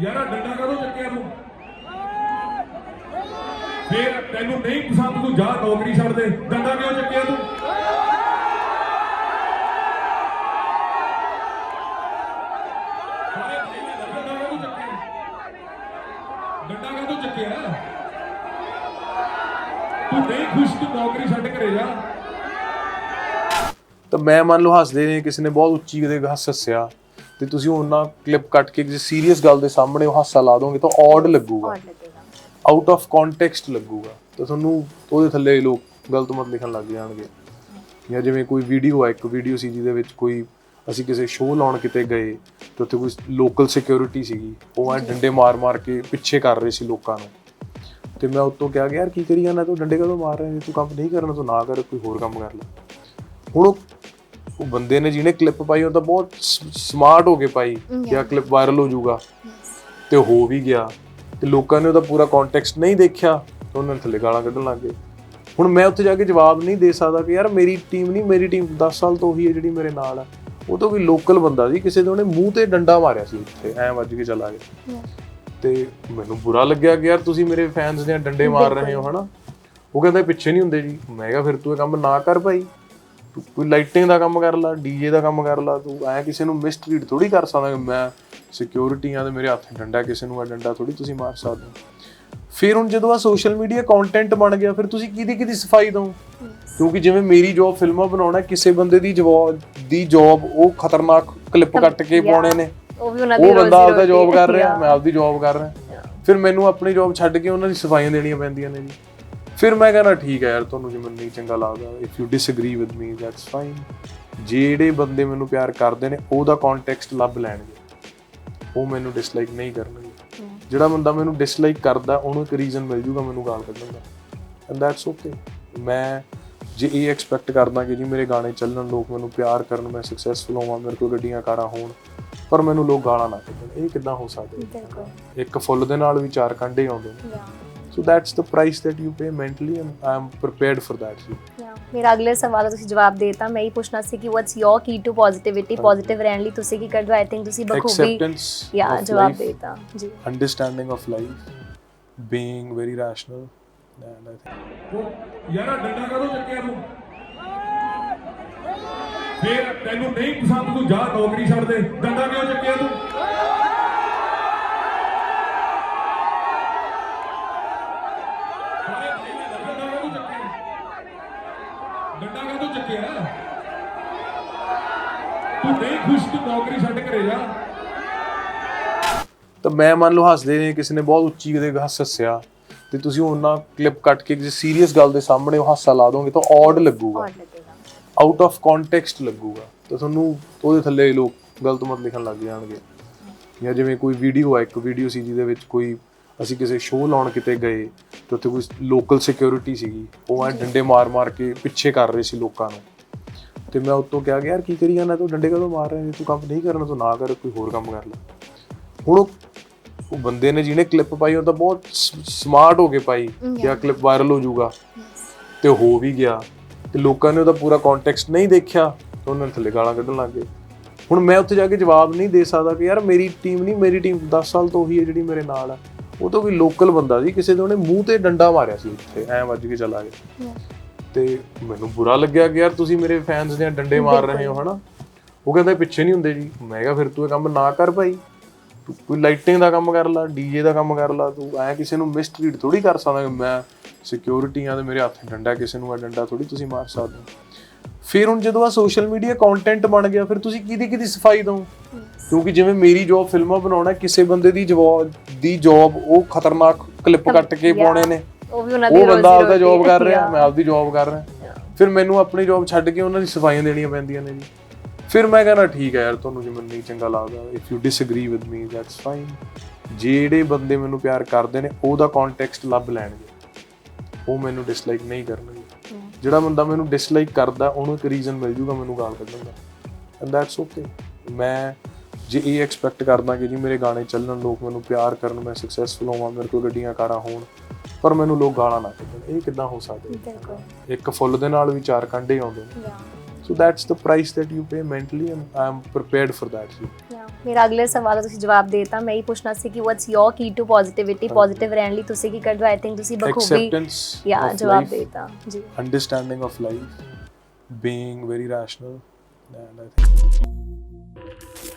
ਯਾਰਾ ਡੰਡਾ ਕਦੋਂ ਚੱਕਿਆ ਤੂੰ? ਫੇਰ ਤੈਨੂੰ ਨਹੀਂ ਪਸੰਦ ਤੂੰ ਜਾ ਨੌਕਰੀ ਛੱਡ ਦੇ। ਡੰਡਾ ਕਿਉਂ ਚੱਕਿਆ ਤੂੰ? ਡੰਡਾ ਕਦੋਂ ਚੱਕਿਆ? ਤੂੰ ਨਹੀਂ ਖੁਸ਼, ਤੂੰ ਨੌਕਰੀ ਛੱਡ ਘਰੇ ਜਾ। ਤਾਂ ਮੈਂ ਮੰਨ ਲਓ ਹੱਸਦੇ ਨੇ ਕਿਸੇ ਨੇ ਬਹੁਤ ਉੱਚੀ ਕਿਤੇ ਹੱਸ ਹੱਸਿਆ। ਤੇ ਤੁਸੀਂ ਉਹਨਾਂ ਕਲਿੱਪ ਕੱਟ ਕੇ ਕਿਸੇ ਸੀਰੀਅਸ ਗੱਲ ਦੇ ਸਾਹਮਣੇ ਉਹ ਹਾਸਾ ਲਾ ਦੋਗੇ ਤਾਂ ਔਡ ਲੱਗੂਗਾ। ਲੱਗੇਗਾ। ਆਊਟ ਆਫ ਕੰਟੈਕਸਟ ਲੱਗੂਗਾ। ਤਾਂ ਤੁਹਾਨੂੰ ਉਹਦੇ ਥੱਲੇ ਲੋਕ ਗਲਤ ਮਤ ਲਿਖਣ ਲੱਗ ਜਾਣਗੇ। ਜਾਂ ਜਿਵੇਂ ਕੋਈ ਵੀਡੀਓ ਆ ਇੱਕ ਵੀਡੀਓ ਸੀ ਜਿਹਦੇ ਵਿੱਚ ਕੋਈ ਅਸੀਂ ਕਿਸੇ ਸ਼ੋਅ ਲਾਉਣ ਕਿਤੇ ਗਏ ਤੇ ਉੱਥੇ ਕੋਈ ਲੋਕਲ ਸਿਕਿਉਰਿਟੀ ਸੀਗੀ। ਉਹ ਐ ਡੰਡੇ ਮਾਰ-ਮਾਰ ਕੇ ਪਿੱਛੇ ਕਰ ਰਹੇ ਸੀ ਲੋਕਾਂ ਨੂੰ। ਤੇ ਮੈਂ ਉੱਤੋਂ ਕਿਹਾ ਕਿ ਯਾਰ ਕੀ ਕਰੀ ਜਾਂਦਾ ਤੂੰ? ਡੰਡੇ ਕਦੋਂ ਮਾਰ ਰਿਹਾ ਹੈ ਤੂੰ ਕੰਮ ਨਹੀਂ ਕਰਨਾ ਤੂੰ ਨਾ ਕਰ ਕੋਈ ਹੋਰ ਕੰਮ ਕਰ ਲੈ। ਹੁਣ ਉਹ ਬੰਦੇ ਨੇ ਜਿਹਨੇ ਕਲਿੱਪ ਪਾਈ ਉਹ ਤਾਂ ਬਹੁਤ ਸਮਾਰਟ ਹੋ ਕੇ ਪਾਈ ਕਿ ਆ ਕਲਿੱਪ ਵਾਇਰਲ ਹੋ ਜਾਊਗਾ। ਤੇ ਹੋ ਵੀ ਗਿਆ। ਤੇ ਲੋਕਾਂ ਨੇ ਉਹਦਾ ਪੂਰਾ ਕੰਟੈਕਸਟ ਨਹੀਂ ਦੇਖਿਆ ਤਾਂ ਉਹਨਾਂ ਨੇ ਥੱਲੇ ਗਾਲਾਂ ਕੱਢਣ ਲੱਗ ਗਏ। ਹੁਣ ਮੈਂ ਉੱਥੇ ਜਾ ਕੇ ਜਵਾਬ ਨਹੀਂ ਦੇ ਸਕਦਾ ਕਿ ਯਾਰ ਮੇਰੀ ਟੀਮ ਨਹੀਂ ਮੇਰੀ ਟੀਮ 10 ਸਾਲ ਤੋਂ ਉਹੀ ਹੈ ਜਿਹੜੀ ਮੇਰੇ ਨਾਲ ਆ। ਉਹ ਤਾਂ ਕੋਈ ਲੋਕਲ ਬੰਦਾ ਸੀ ਕਿਸੇ ਦੇ ਉਹਨੇ ਮੂੰਹ ਤੇ ਡੰਡਾ ਮਾਰਿਆ ਸੀ ਉੱਥੇ ਐ ਵੱਜ ਕੇ ਚਲਾ ਗਿਆ। ਤੇ ਮੈਨੂੰ ਬੁਰਾ ਲੱਗਿਆ ਕਿ ਯਾਰ ਤੁਸੀਂ ਮੇਰੇ ਫੈਨਸ ਦੇ ਡੰਡੇ ਮਾਰ ਰਹੇ ਹੋ ਹਨਾ? ਉਹ ਕਹਿੰਦਾ ਪਿੱਛੇ ਨਹੀਂ ਹੁੰਦੇ ਜੀ। ਮੈਂ ਕਿਹਾ ਫਿਰ ਤੂੰ ਇਹ ਕੰਮ ਨਾ ਕਰ ਭਾਈ। ਤੂੰ ਕੋਈ ਲਾਈਟਿੰਗ ਦਾ ਕੰਮ ਕਰ ਲਾ ਡੀਜੇ ਦਾ ਕੰਮ ਕਰ ਲਾ ਤੂੰ ਐ ਕਿਸੇ ਨੂੰ ਮਿਸਟਰੀਡ ਥੋੜੀ ਕਰ ਸਕਦਾ ਕਿ ਮੈਂ ਸਿਕਿਉਰਿਟੀ ਆ ਤੇ ਮੇਰੇ ਹੱਥ ਡੰਡਾ ਕਿਸੇ ਨੂੰ ਆ ਡੰਡਾ ਥੋੜੀ ਤੁਸੀਂ ਮਾਰ ਸਕਦੇ ਹੋ। ਫਿਰ ਹੁਣ ਜਦੋਂ ਆ ਸੋਸ਼ਲ ਮੀਡੀਆ ਕੰਟੈਂਟ ਬਣ ਗਿਆ ਫਿਰ ਤੁਸੀਂ ਕਿਹਦੀ ਕਿਹਦੀ ਸਫ਼ਾਈ ਦੋ ਕਿਉਂਕਿ ਜਿਵੇਂ ਮੇਰੀ ਜੌਬ ਫਿਲਮਾਂ ਬਣਾਉਣਾ ਕਿਸੇ ਬੰਦੇ ਦੀ ਜਵਾਬ ਦੀ ਜੌਬ ਉਹ ਖਤਰਨਾਕ ਕਲਿੱਪ ਕੱਟ ਕੇ ਪਾਉਣੇ ਨੇ। ਉਹ ਵੀ ਉਹਨਾਂ ਦੀ ਉਹ ਬੰਦਾ ਰੋਜ਼ੀ ਆਪਦਾ ਜੌਬ ਕਰ ਰਿਹਾ। ਮੈਂ ਆਪਦੀ ਜੌਬ ਕਰ ਰਿਹਾ। ਫਿਰ ਮੈਨੂੰ ਆਪਣੀ ਜੌਬ ਛੱਡ ਕੇ ਉਹਨਾਂ ਦੀ ਸਫਾਈਆਂ ਦੇਣੀਆਂ ਪੈਂਦੀਆਂ ਨੇ ਜੀ। ਫਿਰ ਮੈਂ ਕਹਿੰਦਾ ਠੀਕ ਹੈ ਯਾਰ ਤੁਹਾਨੂੰ ਜੇ ਮੈਨੂੰ ਨਹੀਂ ਚੰਗਾ ਲੱਗਦਾ if you disagree with me that's fine ਜਿਹੜੇ ਬੰਦੇ ਮੈਨੂੰ ਪਿਆਰ ਕਰਦੇ ਨੇ ਉਹਦਾ ਕੰਟੈਕਸਟ ਲੱਭ ਲੈਣਗੇ। ਉਹ ਮੈਨੂੰ ਡਿਸਲਾਈਕ ਨਹੀਂ ਕਰਨਗੇ। ਜਿਹੜਾ ਬੰਦਾ ਮੈਨੂੰ ਡਿਸਲਾਈਕ ਕਰਦਾ ਉਹਨੂੰ ਇੱਕ ਰੀਜ਼ਨ ਮਿਲ ਜੂਗਾ ਮੈਨੂੰ ਗਾਲ ਕੱਢਣ ਦਾ। ਐਂਡ ਦੈਟਸ ਓਕੇ ਮੈਂ ਜੇ ਇਹ ਐਕਸਪੈਕਟ ਕਰਦਾ ਕਿ ਜੀ ਮੇਰੇ ਗਾਣੇ ਚੱਲਣ ਲੋਕ ਮੈਨੂੰ ਪਿਆਰ ਕਰਨ ਮੈਂ ਸਕਸੈਸਫੁਲ ਹੋਵਾਂ ਮੇਰੇ ਕੋਲ ਗੱਡੀਆਂ ਕਾਰਾਂ ਹੋਣ ਪਰ ਮੈਨੂੰ ਲੋਕ ਗਾਲਾਂ ਨਾ ਕੱਢਣ। ਇਹ ਕਿੱਦਾਂ ਹੋ ਸਕਦਾ? ਇੱਕ ਫੁੱਲ ਦੇ ਨਾਲ ਵੀ ਚਾਰ ਕਾਂਡੇ ਆਉਂਦੇ ਨੇ। So that's the price that you pay mentally I am prepared for that ਮੇਰਾ ਅਗਲੇ ਸਵਾਲ ਦਾ ਤੁਸੀਂ ਜਵਾਬ ਦੇਤਾ ਮੈਂ ਹੀ ਪੁੱਛਣਾ ਸੀ ਕਿ what's your key to positivity positive ਰਹਿਣ ਲਈ ਤੁਸੀਂ ਕੀ ਕਰਦੇ ਹੋ ਆਈ ਥਿੰਕ ਤੁਸੀਂ ਬਖੂਬੀ ਯਾ ਜਵਾਬ ਦੇਤਾ ਜੀ understanding of life being very rational and I think ਯਾਰਾ ਡੰਡਾ ਕਰੋ ਚੱਕਿਆ ਨੂੰ ਫੇਰ ਤੈਨੂੰ ਨਹੀਂ ਪਸੰਦ ਤੂੰ ਜਾ ਨੌਕਰੀ ਛੱਡ ਦੇ ਡੰਡਾ ਕਿਉਂ ਚੱਕਿਆ ਤੂੰ ਤੂੰ ਨਹੀਂ ਖੁਸ਼ ਤੂੰ ਨੌਕਰੀ ਛੱਡ ਘਰੇ ਜਾ। ਤਾਂ ਮੈਂ ਮੰਨ ਲਓ ਹੱਸਦੇ ਨੇ ਕਿਸੇ ਨੇ ਬਹੁਤ ਉੱਚੀ ਕਿਤੇ ਹੱਸ ਹੱਸਿਆ। ਤੇ ਤੁਸੀਂ ਉਹਨਾਂ ਕਲਿੱਪ ਕੱਟ ਕੇ ਕਿਸੇ ਸੀਰੀਅਸ ਗੱਲ ਦੇ ਸਾਹਮਣੇ ਉਹ ਹਾਸਾ ਲਾ ਦੋਗੇ ਤਾਂ ਔਡ ਲੱਗੂਗਾ। ਆਊਟ ਆਫ ਕੰਟੈਕਸਟ ਲੱਗੂਗਾ। ਤਾਂ ਤੁਹਾਨੂੰ ਉਹਦੇ ਥੱਲੇ ਲੋਕ ਗਲਤ ਮਤ ਲਿਖਣ ਲੱਗ ਜਾਣਗੇ। ਜਾਂ ਜਿਵੇਂ ਕੋਈ ਵੀਡੀਓ ਆ ਇੱਕ ਵੀਡੀਓ ਸੀ ਜਿਹਦੇ ਵਿੱਚ ਕੋਈ ਅਸੀਂ ਕਿਸੇ ਸ਼ੋਅ ਲਾਉਣ ਕਿਤੇ ਗਏ ਤੇ ਉੱਥੇ ਕੋਈ ਲੋਕਲ ਸਿਕਿਉਰਿਟੀ ਸੀਗੀ। ਉਹ ਐ ਡੰਡੇ ਮਾਰ-ਮਾਰ ਕੇ ਪਿੱਛੇ ਕਰ ਰਹੇ ਸੀ ਲੋਕਾਂ ਨੂੰ। ਤੇ ਮੈਂ ਉੱਤੋਂ ਕਿਹਾ ਕਿ ਯਾਰ ਕੀ ਕਰੀ ਜਾਂਦਾ ਤੂੰ ਡੰਡੇ ਕਦੋਂ ਮਾਰ ਰਿਹਾ ਹੈ ਤੂੰ ਕੰਮ ਨਹੀਂ ਕਰਨਾ ਤੂੰ ਨਾ ਕਰ ਕੋਈ ਹੋਰ ਕੰਮ ਕਰ ਲੈ। ਹੁਣ ਉਹ ਬੰਦੇ ਨੇ ਜਿਹਨੇ ਕਲਿੱਪ ਪਾਈ ਉਹ ਤਾਂ ਬਹੁਤ ਸਮਾਰਟ ਹੋ ਕੇ ਪਾਈ ਕਿ ਆ ਕਲਿੱਪ ਵਾਇਰਲ ਹੋ ਜਾਊਗਾ। ਤੇ ਹੋ ਵੀ ਗਿਆ। ਤੇ ਲੋਕਾਂ ਨੇ ਉਹਦਾ ਪੂਰਾ ਕੰਟੈਕਸਟ ਨਹੀਂ ਦੇਖਿਆ ਤਾਂ ਉਹਨਾਂ ਨੇ ਥੱਲੇ ਗਾਲਾਂ ਕੱਢਣ ਲੱਗ ਗਏ। ਹੁਣ ਮੈਂ ਉੱਥੇ ਜਾ ਕੇ ਜਵਾਬ ਨਹੀਂ ਦੇ ਸਕਦਾ ਕਿ ਯਾਰ ਮੇਰੀ ਟੀਮ ਨਹੀਂ ਮੇਰੀ ਟੀਮ 10 ਸਾਲ ਤੋਂ ਉਹੀ ਹੈ ਜਿਹੜੀ ਮੇਰੇ ਨਾਲ ਆ। ਉਹ ਤਾਂ ਕੋਈ ਲੋਕਲ ਬੰਦਾ ਸੀ ਕਿਸੇ ਦੇ ਉਹਨੇ ਮੂੰਹ ਤੇ ਡੰਡਾ ਮਾਰਿਆ ਸੀ ਉੱਥੇ ਐ ਵੱਜ ਕੇ ਚਲਾ ਗਿਆ। ਤੇ ਮੈਨੂੰ ਬੁਰਾ ਲੱਗਿਆ ਕਿ ਯਾਰ ਤੁਸੀਂ ਮੇਰੇ ਫੈਨਸ ਦੇ ਡੰਡੇ ਮਾਰ ਰਹੇ ਹੋ ਹਨਾ? ਉਹ ਕਹਿੰਦਾ ਪਿੱਛੇ ਨਹੀਂ ਹੁੰਦੇ ਜੀ। ਮੈਂ ਕਿਹਾ ਫਿਰ ਤੂੰ ਇਹ ਕੰਮ ਨਾ ਕਰ ਭਾਈ। ਤੂੰ ਕੋਈ ਲਾਈਟਿੰਗ ਦਾ ਕੰਮ ਕਰ ਲਾ ਡੀਜੇ ਦਾ ਕੰਮ ਕਰ ਲਾ ਤੂੰ ਐ ਕਿਸੇ ਨੂੰ ਮਿਸਟਰੀਡ ਥੋੜੀ ਕਰ ਸਕਦਾ ਮੈਂ ਸਿਕਿਉਰਿਟੀ ਆ ਤੇ ਮੇਰੇ ਹੱਥ ਡੰਡਾ ਕਿਸੇ ਨੂੰ ਆ ਡੰਡਾ ਥੋੜੀ ਤੁਸੀਂ ਮਾਰ ਸਕਦੇ ਹੋ। ਫਿਰ ਹੁਣ ਜਦੋਂ ਆ ਸੋਸ਼ਲ ਮੀਡੀਆ ਕੰਟੈਂਟ ਬਣ ਗਿਆ ਫਿਰ ਤੁਸੀਂ ਕਿਹਦੀ ਕਿਹਦੀ ਸਫ਼ਾਈ ਦੋ ਕਿਉਂਕਿ ਜਿਵੇਂ ਮੇਰੀ ਜੌਬ ਫਿਲਮਾਂ ਬਣਾਉਣਾ ਕਿਸੇ ਬੰਦੇ ਦੀ ਜਵਾਬ ਦੀ ਜੌਬ ਉਹ ਖਤਰਨਾਕ ਕਲਿੱਪ ਕੱਟ ਕੇ ਪਾਉਣੇ ਨੇ। ਉਹ ਵੀ ਉਹਨਾਂ ਦੀ ਉਹ ਬੰਦਾ ਰੋਜ਼ੀ ਆਪਦਾ ਜੌਬ ਕਰ ਰਿਹਾ। ਮੈਂ ਆਪਦੀ ਜੌਬ ਕਰ ਰਿਹਾ। ਫਿਰ ਮੈਨੂੰ ਆਪਣੀ ਜੌਬ ਛੱਡ ਕੇ ਉਹਨਾਂ ਦੀ ਸਫਾਈਆਂ ਦੇਣੀਆਂ ਪੈਂਦੀਆਂ ਨੇ ਜੀ। ਫਿਰ ਮੈਂ ਕਹਿੰਦਾ ਠੀਕ ਹੈ ਯਾਰ ਤੁਹਾਨੂੰ ਜੇ ਮੈਨੂੰ ਨਹੀਂ ਚੰਗਾ ਲੱਗਦਾ if you disagree with me that's fine ਜਿਹੜੇ ਬੰਦੇ ਮੈਨੂੰ ਪਿਆਰ ਕਰਦੇ ਨੇ ਉਹਦਾ ਕੰਟੈਕਸਟ ਲੱਭ ਲੈਣਗੇ। ਉਹ ਮੈਨੂੰ ਡਿਸਲਾਈਕ ਨਹੀਂ ਕਰਨਗੇ। ਜਿਹੜਾ ਬੰਦਾ ਮੈਨੂੰ ਡਿਸਲਾਈਕ ਕਰਦਾ ਉਹਨੂੰ ਇੱਕ ਰੀਜ਼ਨ ਮਿਲ ਜੂਗਾ ਮੈਨੂੰ ਗਾਲ ਕੱਢਣ ਦਾ। ਐਂਡ ਦੈਟਸ ਓਕੇ ਮੈਂ ਜੇ ਇਹ ਐਕਸਪੈਕਟ ਕਰਦਾ ਕਿ ਜੀ ਮੇਰੇ ਗਾਣੇ ਚੱਲਣ ਲੋਕ ਮੈਨੂੰ ਪਿਆਰ ਕਰਨ ਮੈਂ ਸਕਸੈਸਫੁਲ ਹੋਵਾਂ ਮੇਰੇ ਕੋਲ ਗੱਡੀਆਂ ਕਾਰਾਂ ਹੋਣ ਪਰ ਮੈਨੂੰ ਲੋਕ ਗਾਲਾਂ ਨਾ ਕੱਢਣ ਇਹ ਕਿੱਦਾਂ ਹੋ ਸਕਦਾ ਹੈ? ਬਿਲਕੁਲ ਇੱਕ ਫੁੱਲ ਦੇ ਨਾਲ ਵੀ ਚਾਰ ਕਾਂਡੇ ਆਉਂਦੇ ਨੇ that's the price that you pay mentally and i am prepared for that ਜੀ Yeah. ਮੇਰਾ ਅਗਲੇ ਸਵਾਲ ਦਾ ਤੁਸੀਂ ਜਵਾਬ ਦੇਤਾ ਮੈਂ ਇਹ ਪੁੱਛਣਾ ਸੀ ਕਿ what's your key to positivity positive ਰਹਿਣ ਲਈ ਤੁਸੀਂ ਕੀ ਕਰਦੇ ਹੋ ਆਈ ਥਿੰਕ ਤੁਸੀਂ ਬਖੂਬੀ ਯਾ ਜਵਾਬ ਦੇਤਾ ਜੀ understanding of life being very rational and i think